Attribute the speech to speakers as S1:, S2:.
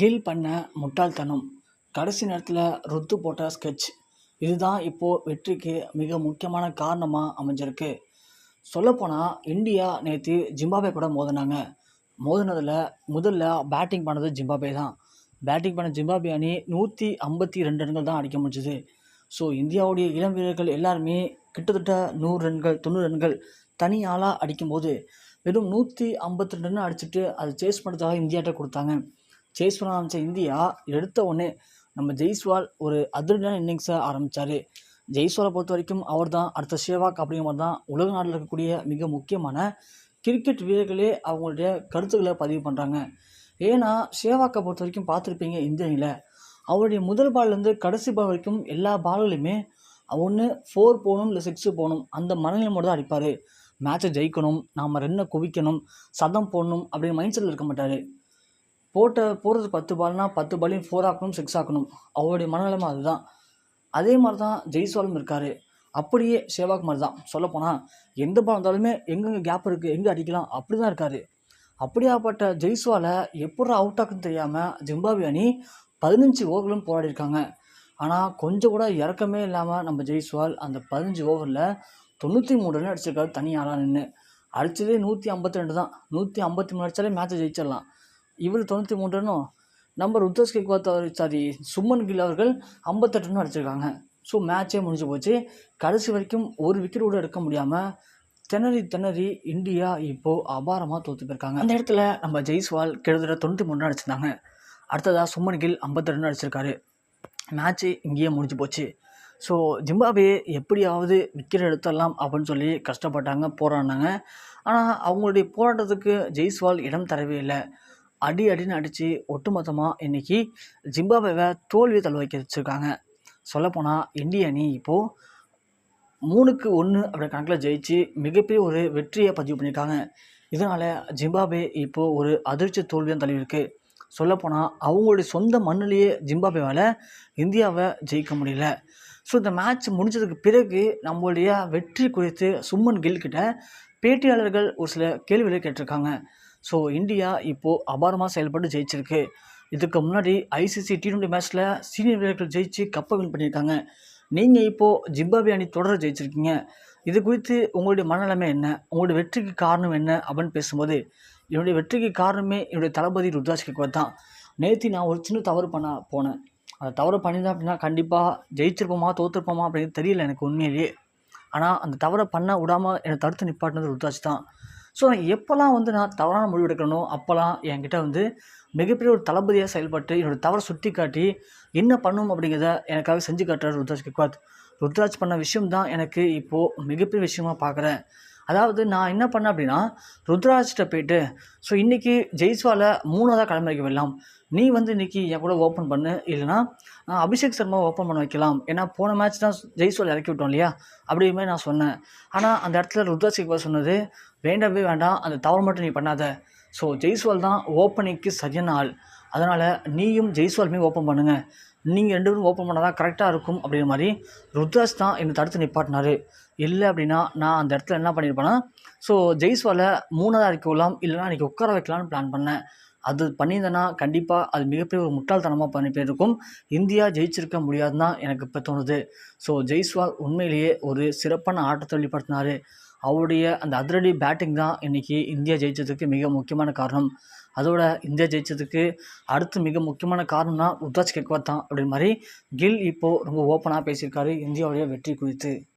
S1: Kill பண்ண முட்டாள்தனம். கடைசி நேரத்தில் ருத்து போட்ட ஸ்கெட்ச் இதுதான் இப்போது வெற்றிக்கு மிக முக்கியமான காரணமாக அமைஞ்சிருக்கு. சொல்லப்போனால் இந்தியா நேற்று ஜிம்பாபே கூட மோதினாங்க. மோதினதில் முதல்ல பேட்டிங் பண்ணது ஜிம்பாபே தான். பேட்டிங் பண்ண ஜிம்பாபே அணி நூற்றி ஐம்பத்தி ரெண்டு ரன்கள் தான் அடிக்க முடிஞ்சுது. ஸோ இந்தியாவுடைய இளம் வீரர்கள் எல்லாருமே கிட்டத்தட்ட நூறு ரன்கள் தொண்ணூறு ரன்கள் தனி ஆளாக அடிக்கும்போது வெறும் நூற்றி ஐம்பத்தி ரெண்டு ரன் அடிச்சுட்டு அதை சேஸ் பண்ணுறதுக்காக இந்தியாட்ட கொடுத்தாங்க. சேஸ் பண்ண ஆரம்பித்த இந்தியா எடுத்த உடனே நம்ம ஜெய்ஸ்வால் ஒரு அதிரடியான இன்னிங்ஸை ஆரம்பித்தார் ஜெய்ஸ்வாலை பொறுத்த வரைக்கும் அவர் தான் அடுத்த சேவாக் அப்படிங்கிற மாதிரி தான் உலக நாட்டில் இருக்கக்கூடிய மிக முக்கியமான கிரிக்கெட் வீரர்களே அவங்களுடைய கருத்துக்களை பதிவு பண்ணுறாங்க ஏன்னா சேவாக்கை பொறுத்த வரைக்கும் பார்த்துருப்பீங்க இந்திய அணியில். அவருடைய முதல் பால்லேருந்து கடைசி பால் வரைக்கும் எல்லா பால்களையுமே ஒன்று ஃபோர் போகணும் இல்லை சிக்ஸு போகணும் அந்த மனநிலை மட்டும் தான் அடிப்பார். மேட்சை ஜெயிக்கணும் நாம் ரன்னை குவிக்கணும் சதம் போடணும் அப்படின்னு மைண்ட் செட்டில் இருக்க மாட்டார். போட்ட போடுறது பத்து பால்னால் பத்து பாலையும் ஃபோர் ஆக்கணும் சிக்ஸ் ஆக்கணும். அவருடைய மனநிலைமை அதுதான். அதே மாதிரி தான் ஜெய்ஸ்வாலும் இருக்கார். அப்படியே சேவாக் மாதிரி தான் சொல்லப்போனால் எந்த பால் இருந்தாலுமே எங்கெங்கே கேப் இருக்குது எங்கே அடிக்கலாம் அப்படி தான் இருக்கார். அப்படியாப்பட்ட ஜெய்ஸ்வாலை எப்படி அவுட் ஆக்குன்னு தெரியாமல் ஜிம்பாபே அணி பதினஞ்சு ஓவர்களும் போராடிருக்காங்க ஆனால் கொஞ்சம் கூட இறக்கமே இல்லாமல் நம்ம ஜெய்ஸ்வால் அந்த பதினஞ்சு ஓவரில் தொண்ணூற்றி மூணு ரன் அடிச்சிருக்காரு தனி ஆளாக நின்று அடித்ததே நூற்றி ஐம்பத்தி ரெண்டு தான். நூற்றி ஐம்பத்தி மூணு அடித்தாலே மேட்ச்சை ஜெயிச்சிடலாம். இவர் தொண்ணூற்றி மூணு ரன்னும் நம்பர் ருத்ரஸ் கெக்வாத் அவர் சாரி சுமன் கில் அவர்கள் ஐம்பத்தெட்டு ரன் அடிச்சிருக்காங்க ஸோ மேட்ச்சே முடிஞ்சு போச்சு. கடைசி வரைக்கும் ஒரு விக்கெட் கூட எடுக்க முடியாமல் திணறி திணறி இந்தியா இப்போது அபாரமாக தோற்று போயிருக்காங்க. அந்த இடத்துல நம்ம ஜெய்ஸ்வால் கிட்டத்தட்ட தொண்ணூற்றி மூணு ரன் அடிச்சிருந்தாங்க. அடுத்ததாக சுமன் கில் ஐம்பத்தெட்டு ரன் அடிச்சிருக்காரு மேட்ச்சு இங்கேயே முடிஞ்சு போச்சு. ஸோ ஜிம்பாபே எப்படியாவது விக்கெட் எடுத்துடலாம் அப்படின்னு சொல்லி கஷ்டப்பட்டாங்க போராடினாங்க. ஆனால் அவங்களுடைய போராட்டத்துக்கு ஜெய்ஸ்வால் இடம் தரவே இல்லை. அடி அடின்னு அடித்து ஒட்டுமொத்தமாக இன்றைக்கி ஜிம்பாபேவை தோல்வி தள்ள வைக்க வச்சுருக்காங்க. சொல்லப்போனால் இந்திய அணி இப்போது மூணுக்கு ஒன்று அப்படி கணக்கில் ஜெயிச்சு மிகப்பெரிய ஒரு வெற்றியை பதிவு பண்ணியிருக்காங்க. இதனால் ஜிம்பாபே இப்போது ஒரு அதிர்ச்சி தோல்வியாக தழுவிருக்கு சொல்லப்போனால் அவங்களுடைய சொந்த மண்ணிலேயே ஜிம்பாபேவால் இந்தியாவை ஜெயிக்க முடியல. ஸோ இந்த மேட்ச் முடிஞ்சதுக்கு பிறகு நம்மளுடைய வெற்றி குறித்து சும்மன் கில்கிட்ட பேட்டியாளர்கள் ஒரு சில கேள்விகளை கேட்டிருக்காங்க. ஸோ இந்தியா இப்போது அபாரமாக செயல்பட்டு ஜெயிச்சிருக்கு. இதுக்கு முன்னாடி ஐசிசி டி டுவெண்ட்டி மேட்ச்சில் சீனியர் வீரர்கள் ஜெயிச்சு கப்பை வின் பண்ணியிருக்காங்க. நீங்கள் இப்போது ஜிம்பாபே அணி தொடர் ஜெயிச்சிருக்கீங்க. இது குறித்து உங்களுடைய மனநிலைமை என்ன? உங்களுடைய வெற்றிக்கு காரணம் என்ன? அப்படின்னு பேசும்போது என்னுடைய வெற்றிக்கு காரணமே என்னுடைய தளபதி ருத்ராஜ் கெக்வாத் தான். நேற்று நான் ஒரு சின்ன தவறு பண்ண போனேன். அந்த தவறு பண்ணியிருந்தேன் அப்படின்னா கண்டிப்பாக ஜெயிச்சிருப்போமா தோற்றுருப்போமா அப்படின்னு தெரியல எனக்கு உண்மையிலேயே. ஆனால் அந்த தவறை பண்ண விடாமல் என்னை தடுத்து நிப்பாட்டினது ருத்ராஜ் தான். ஸோ நான் எப்போல்லாம் வந்து நான் தவறான முடிவு எடுக்கணும் அப்போல்லாம் என்கிட்ட வந்து மிகப்பெரிய ஒரு தளபதியாக செயல்பட்டு என்னோடய தவறை சுட்டி காட்டி என்ன பண்ணும் அப்படிங்கிறத எனக்காக செஞ்சு காட்டுறாரு ருத்ராஜ் கிக்வாத். ருத்ராஜ் பண்ண விஷயம் தான் எனக்கு இப்போது மிகப்பெரிய விஷயமா பார்க்குறேன் அதாவது நான் என்ன பண்ணேன் அப்படின்னா ருத்ராஜ்கிட்ட போயிட்டு ஸோ இன்றைக்கி ஜெய்ஸ்வாலை மூணாவதாக கிளம்பி விடலாம் நீ வந்து இன்றைக்கி என் கூட ஓப்பன் பண்ணு. இல்லைனா அபிஷேக் சர்மா ஓப்பன் பண்ண வைக்கலாம். ஏன்னா போன மேட்ச் தான் ஜெய்ஸ்வால் இறக்கி விட்டோம் இல்லையா? அப்படியுமே நான் சொன்னேன். ஆனால் அந்த இடத்துல ருத்ராஜ் கிக்வாத் சொன்னது வேண்டவே வேண்டாம். அந்த தவறு மட்டும் நீ பண்ணாத. ஸோ ஜெய்ஸ்வால் தான் ஓப்பனிங்க்கு சரியான ஆள். அதனால் நீயும் ஜெய்ஸ்வாலுமே ஓப்பன் பண்ணுங்கள் நீங்கள் ரெண்டு பேரும் ஓப்பன் பண்ணால் தான் கரெக்டாக இருக்கும் அப்படிங்கிற மாதிரி ருத்ராஜ் தான் என்னை தடுத்து நிப்பாட்டினார். இல்லை அப்படின்னா நான் அந்த இடத்துல என்ன பண்ணியிருப்பேன்னா ஸோ ஜெய்ஸ்வாலை மூணாவது இறக்கி விடலாம் இல்லைனா இன்றைக்கி உட்கார வைக்கலான்னு பிளான் பண்ணேன். அது பண்ணியிருந்தேன்னா கண்டிப்பாக அது மிகப்பெரிய ஒரு முட்டாள்தனமாக பண்ணி போயிருக்கும். இந்தியா ஜெயிச்சிருக்க முடியாதுன்னு தான் எனக்கு இப்போ தோணுது. ஸோ ஜெய்ஸ்வால் உண்மையிலேயே ஒரு சிறப்பான ஆட்டத்தை வெளிப்படுத்தினார். அவருடைய அந்த அதிரடி பேட்டிங் தான் இன்றைக்கி இந்தியா ஜெயித்ததுக்கு மிக முக்கியமான காரணம். அதோட இந்தியா ஜெயித்ததுக்கு அடுத்து மிக முக்கியமான காரணம்னா ருத்ராஜ் கெக்வாத் தான் அப்படின்ற மாதிரி கில் இப்போது ரொம்ப ஓப்பனாக பேசியிருக்காரு. இந்தியாவுடைய வெற்றி குறித்து.